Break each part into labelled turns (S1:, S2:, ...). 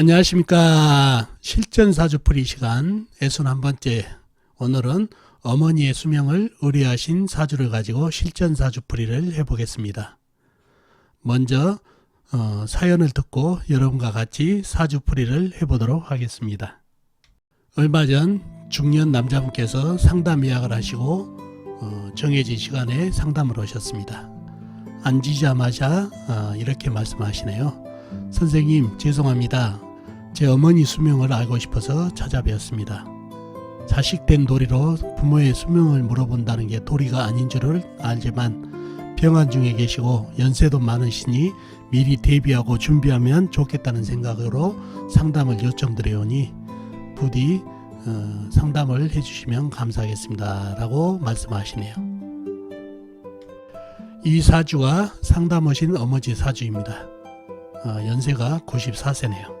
S1: 안녕하십니까. 실전 사주풀이 시간 61번째. 오늘은 어머니의 수명을 의뢰하신 사주를 가지고 실전 사주풀이를 해보겠습니다. 먼저 어, 사연을 듣고 여러분과 같이 사주풀이를 해보도록 하겠습니다. 얼마 전 중년 남자분께서 상담 예약을 하시고 어, 정해진 시간에 상담을 오셨습니다. 앉으자마자 어, 이렇게 말씀하시네요. 선생님 죄송합니다. 제 어머니 수명을 알고 싶어서 찾아뵈었습니다. 자식된 도리로 부모의 수명을 물어본다는 게 도리가 아닌 줄을 알지만 병환 중에 계시고 연세도 많으시니 미리 대비하고 준비하면 좋겠다는 생각으로 상담을 요청드려오니 부디 어, 상담을 해주시면 감사하겠습니다. 라고 말씀하시네요. 이 사주가 상담 오신 어머니 사주입니다. 어, 연세가 94세네요.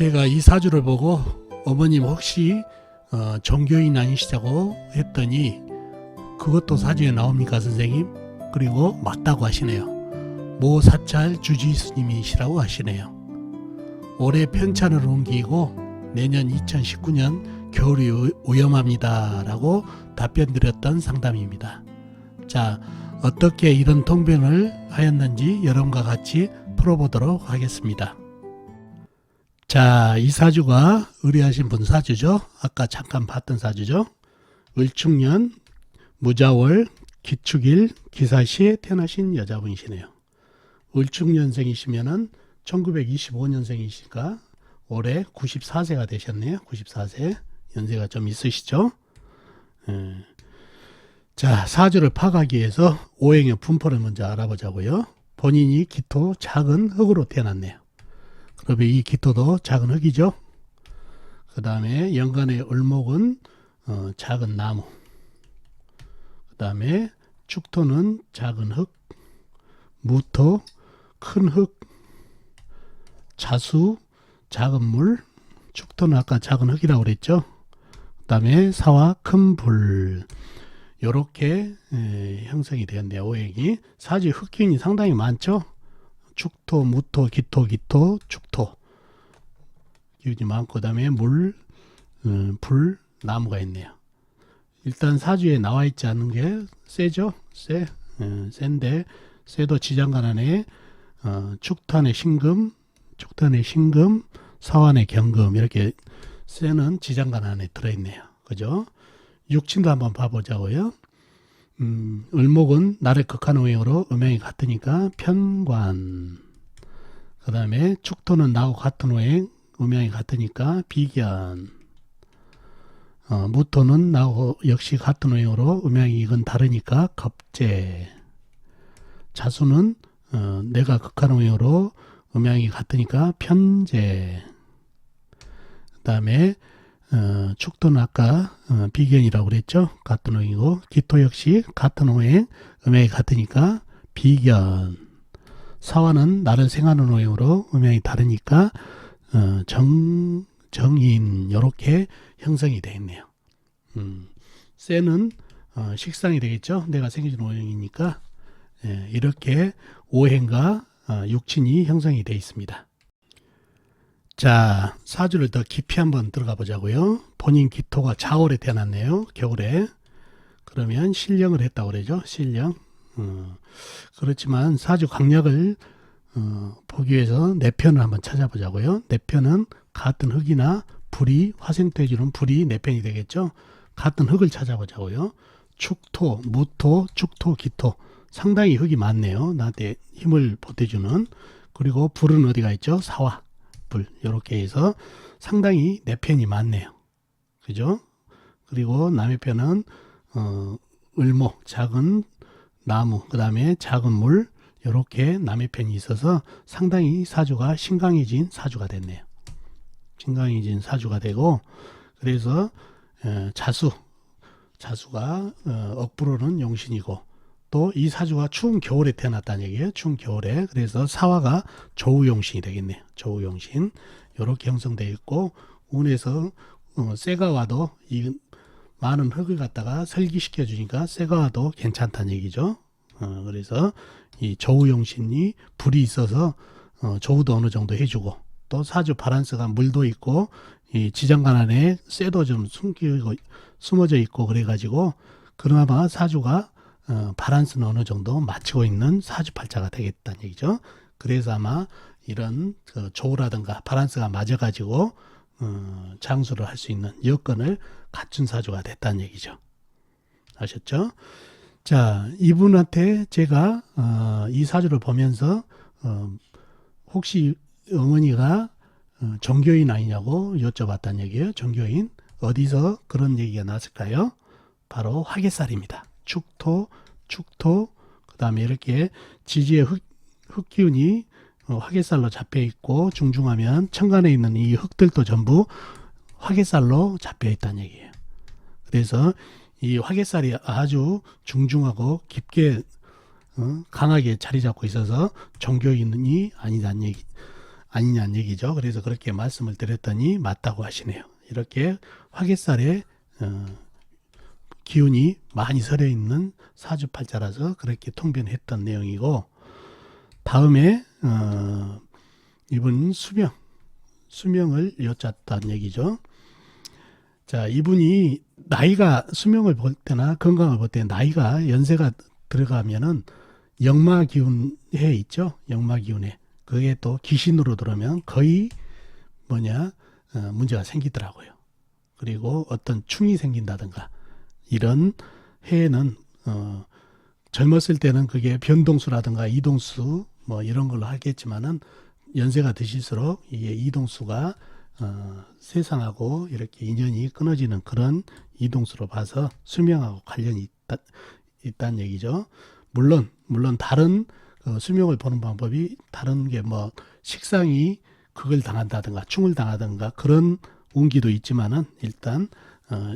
S1: 제가 이 사주를 보고 어머님 혹시 어, 종교인 아니시다고 했더니 그것도 사주에 나옵니까 선생님? 그리고 맞다고 하시네요. 모 사찰 주지 스님이시라고 하시네요. 올해 편찬을 옮기고 내년 2019년 겨울이 오- 오염합니다라고 답변 드렸던 상담입니다. 자, 어떻게 이런 통변을 하였는지 여러분과 같이 풀어보도록 하겠습니다. 자, 이 사주가 의뢰하신 분 사주죠. 아까 잠깐 봤던 사주죠. 을축년, 무자월, 기축일, 기사시에 태어나신 여자분이시네요. 을축년생이시면은 1925년생이시니까 올해 94세가 되셨네요. 94세. 연세가 좀 있으시죠? 예. 자, 사주를 파악하기 위해서 오행의 분포를 먼저 알아보자고요. 본인이 기토 작은 흙으로 태어났네요. 그러면 이 기토도 작은 흙이죠. 그 다음에 연간의 을목은 어, 작은 나무. 그 다음에 축토는 작은 흙, 무토 큰 흙, 자수 작은 물, 축토는 아까 작은 흙이라고 그랬죠. 그 다음에 사와 큰 불. 요렇게 에, 형성이 되었네요. 오행이 사지 흙균이 상당히 많죠. 축토, 무토, 기토, 기토, 축토 기운이 많고 그 다음에 물, 음, 불, 나무가 있네요. 일단 사주에 나와 있지 않은 게 세죠. 세, 음, 센데 세도 지장간 안에 어, 축탄의 신금, 축탄의 신금, 사환의 경금 이렇게 세는 지장간 안에 들어있네요. 그죠? 육친도 한번 봐보자고요. 음, 을목은 날의 극한 오행으로 음양이 같으니까 편관. 그 다음에 축토는 나하고 같은 오행, 음양이 같으니까 비견. 어, 무토는 나하고 역시 같은 오행으로 음양이 이건 다르니까 겁재. 자수는 어, 내가 극한 오행으로 음양이 같으니까 편재. 그 다음에 어, 축도는 아까 어, 비견이라고 그랬죠. 같은 오행이고 기토 역시 같은 오행 음양이 같으니까 비견. 사화는 나를 생하는 오행으로 음양이 다르니까 어, 정 정인 요렇게 형성이 되어 있네요. 음, 쇠는 어, 식상이 되겠죠. 내가 생겨진 오행이니까 예, 이렇게 오행과 어, 육친이 형성이 되어 있습니다. 자, 사주를 더 깊이 한번 들어가 보자고요. 본인 기토가 자월에 태어났네요. 겨울에. 그러면 신령을 했다고 그러죠. 신령. 어, 그렇지만 사주 강약을 어, 보기 위해서 내 편을 한번 찾아보자고요. 내 편은 같은 흙이나 불이 화생돼주는 불이 내 편이 되겠죠. 같은 흙을 찾아보자고요. 축토, 무토, 축토, 기토. 상당히 흙이 많네요. 나한테 힘을 보태주는. 그리고 불은 어디가 있죠? 사화. 불 이렇게 해서 상당히 내 편이 많네요. 그죠? 그리고 남의 편은 어, 을목 작은 나무 그 다음에 작은 물 이렇게 남의 편이 있어서 상당히 사주가 신강해진 사주가 됐네요. 신강해진 사주가 되고 그래서 어, 자수 자수가 어, 억부로는 용신이고 또 이 사주가 추운 겨울에 태어났다는 얘기예요. 추운 겨울에. 그래서 사화가 조우용신이 되겠네요. 조우용신. 이렇게 형성되어 있고 운에서 어, 세가 와도 이 많은 흙을 갖다가 설기시켜 주니까 세가 와도 괜찮다는 얘기죠. 어, 그래서 이 조우용신이 불이 있어서 어, 조우도 어느 정도 해주고 또 사주 바란스가 물도 있고 이 지장간 안에 쇠도 좀 숨기고 숨어져 있고 그래가지고 그나마 사주가 어, 바란스는 어느 정도 맞추고 있는 사주팔자가 되겠다는 얘기죠. 그래서 아마 이런 그 조우라든가 바란스가 맞아가지고 어, 장수를 할 수 있는 여건을 갖춘 사주가 됐다는 얘기죠. 아셨죠? 자, 이분한테 제가 어, 이 사주를 보면서 어, 혹시 어머니가 어, 종교인 아니냐고 여쭤봤다는 얘기예요. 종교인 어디서 그런 얘기가 나왔을까요? 바로 화개살입니다. 축토, 축토, 그 다음에 이렇게 지지의 흙, 흙 기운이 어, 화개살로 잡혀 있고 중중하면 천간에 있는 이 흙들도 전부 화개살로 잡혀 있다는 얘기예요. 그래서 이 화개살이 아주 중중하고 깊게 어, 강하게 자리 잡고 있어서 종교인이 아니다는 얘기 아니냐는 얘기죠. 그래서 그렇게 말씀을 드렸더니 맞다고 하시네요. 이렇게 화개살에 어, 기운이 많이 서려 있는 사주팔자라서 그렇게 통변했던 내용이고 다음에 어, 이분 수명 수명을 여쭙다는 얘기죠. 자 이분이 나이가 수명을 볼 때나 건강을 볼 때 나이가 연세가 들어가면은 역마 기운에 있죠. 역마 기운에 그게 또 귀신으로 들어오면 거의 뭐냐 어, 문제가 생기더라고요. 그리고 어떤 충이 생긴다든가 이런 해에는 어, 젊었을 때는 그게 변동수라든가 이동수 뭐 이런 걸로 하겠지만은 연세가 드실수록 이게 이동수가 어, 세상하고 이렇게 인연이 끊어지는 그런 이동수로 봐서 수명하고 관련이 있다, 있다는 얘기죠. 물론 물론 다른 어, 수명을 보는 방법이 다른 게 뭐 식상이 극을 당한다든가 충을 당하든가 그런 운기도 있지만은 일단 어,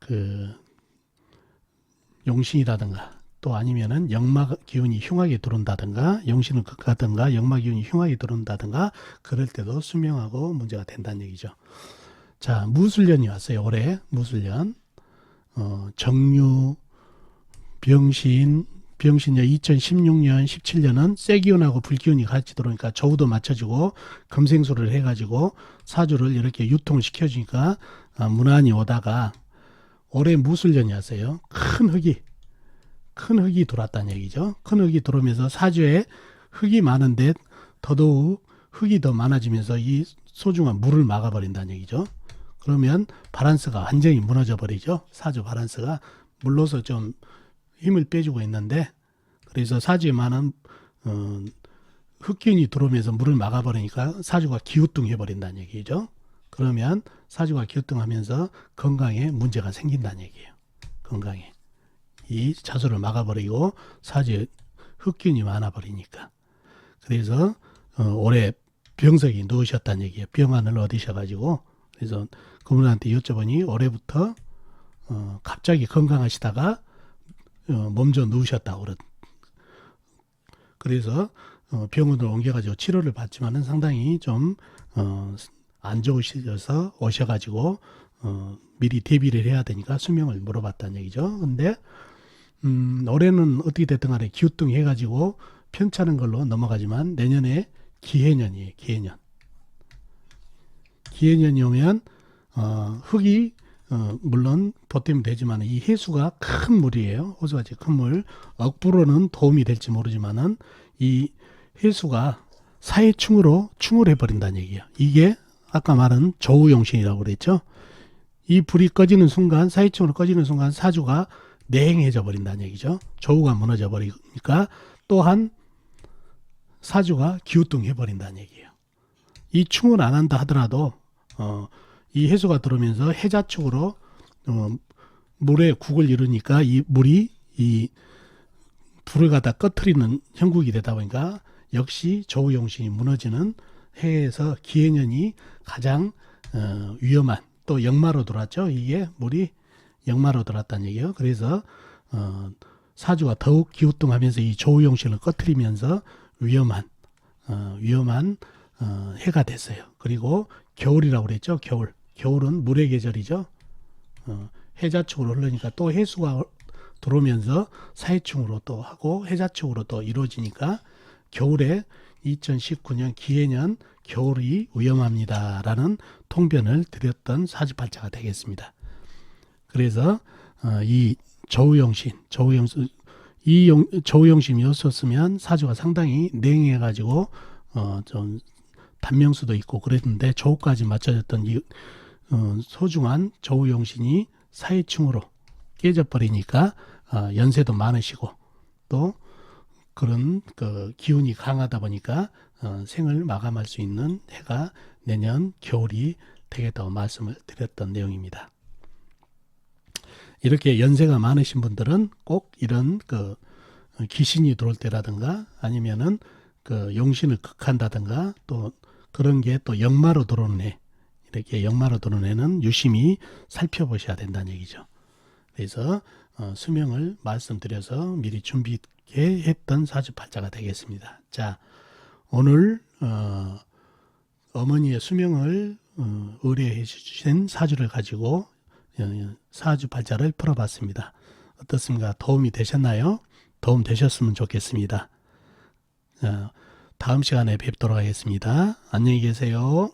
S1: 그 용신이라든가 또 아니면은 역마 기운이 흉하게 들어온다든가 용신은 극하든가 역마 기운이 흉하게 들어온다든가 그럴 때도 수명하고 문제가 된다는 얘기죠. 자 무술년이 왔어요 올해 무술년 어, 정유 병신 병신년 2016년 17년은 쇠기운하고 불기운이 같이 들어오니까 저우도 맞춰지고 금생수를 해가지고 사주를 이렇게 유통을 시켜주니까 아, 무난히 오다가 올해 무술년이 왔어요. 큰 흙이 큰 흙이 들어왔다는 얘기죠. 큰 흙이 들어오면서 사주에 흙이 많은데 더더욱 흙이 더 많아지면서 이 소중한 물을 막아버린다는 얘기죠. 그러면 바란스가 완전히 무너져 버리죠. 사주 바란스가 물로서 좀 힘을 빼주고 있는데 그래서 사주에 많은 어, 흙균이 들어오면서 물을 막아버리니까 사주가 기우뚱해 버린다는 얘기죠. 그러면 사주가 기우뚱하면서 건강에 문제가 생긴다는 얘기예요. 건강에 이 자수를 막아버리고 사주에 흙균이 많아버리니까 그래서 어, 올해 병석이 누우셨다는 얘기예요. 병안을 얻으셔가지고 그래서 그분한테 여쭤보니 올해부터 어, 갑자기 건강하시다가 어, 몸져 누우셨다고 그러. 그래서 어, 병원을 옮겨가지고 치료를 받지만은 상당히 좀 어, 안 좋으셔서 오셔가지고 어, 미리 대비를 해야 되니까 수명을 물어봤다는 얘기죠. 근데 음, 올해는 어떻게 됐든 간에 기우뚱 해가지고 편찮은 걸로 넘어가지만 내년에 기해년이에요. 기해년. 기해년이 오면 어, 흙이 어, 물론 보탬이 되지만 이 해수가 큰 물이에요. 호수같이 큰 물. 억부로는 도움이 될지 모르지만은 이 해수가 사해충으로 충을 해버린다는 얘기예요. 이게 아까 말한 조우용신이라고 그랬죠. 이 불이 꺼지는 순간 사해충으로 꺼지는 순간 사주가 냉해져 버린다는 얘기죠. 조우가 무너져 버리니까 또한 사주가 기우뚱해 버린다는 얘기예요. 이 충을 안 한다 하더라도 어, 이 해수가 들어오면서 해자 쪽으로 어, 물에 국을 이루니까 이 물이 이 불을 갖다 꺼트리는 형국이 되다 보니까 역시 조우용신이 무너지는 해에서 기해년이 가장 어, 위험한 또 역마로 들어왔죠. 이게 물이 역마로 들어왔다는 얘기예요. 그래서 어, 사주가 더욱 기우뚱하면서 이 조우용신을 꺼트리면서 위험한 어, 위험한 어, 해가 됐어요. 그리고 겨울이라고 그랬죠. 겨울. 겨울은 물의 계절이죠. 어, 해자축으로 흐르니까 또 해수가 들어오면서 사해충으로 또 하고 해자축으로 또 이루어지니까 겨울에 2019년 기해년 겨울이 위험합니다라는 통변을 드렸던 사주팔자가 되겠습니다. 그래서 어, 이 저우용신, 저우용신 이 용, 저우용신이었었으면 사주가 상당히 냉해가지고 어, 좀 단명수도 있고 그랬는데 저우까지 맞춰졌던 이 어, 소중한 저우용신이 사회충으로 깨져버리니까 어, 연세도 많으시고 또 그런 그 기운이 강하다 보니까 어, 생을 마감할 수 있는 해가 내년 겨울이 되겠다고 말씀을 드렸던 내용입니다. 이렇게 연세가 많으신 분들은 꼭 이런 그 귀신이 들어올 때라든가 아니면은 그 용신을 극한다든가 또 그런 게 또 역마로 들어오는 해 이렇게 역마로 들어오는 해는 유심히 살펴보셔야 된다는 얘기죠. 그래서 어, 수명을 말씀드려서 미리 준비해 했던 사주팔자가 되겠습니다. 자 오늘 어, 어머니의 수명을 어, 의뢰해 주신 사주를 가지고 어, 사주팔자를 풀어봤습니다. 어떻습니까? 도움이 되셨나요? 도움 되셨으면 좋겠습니다. 어, 다음 시간에 뵙도록 하겠습니다. 안녕히 계세요.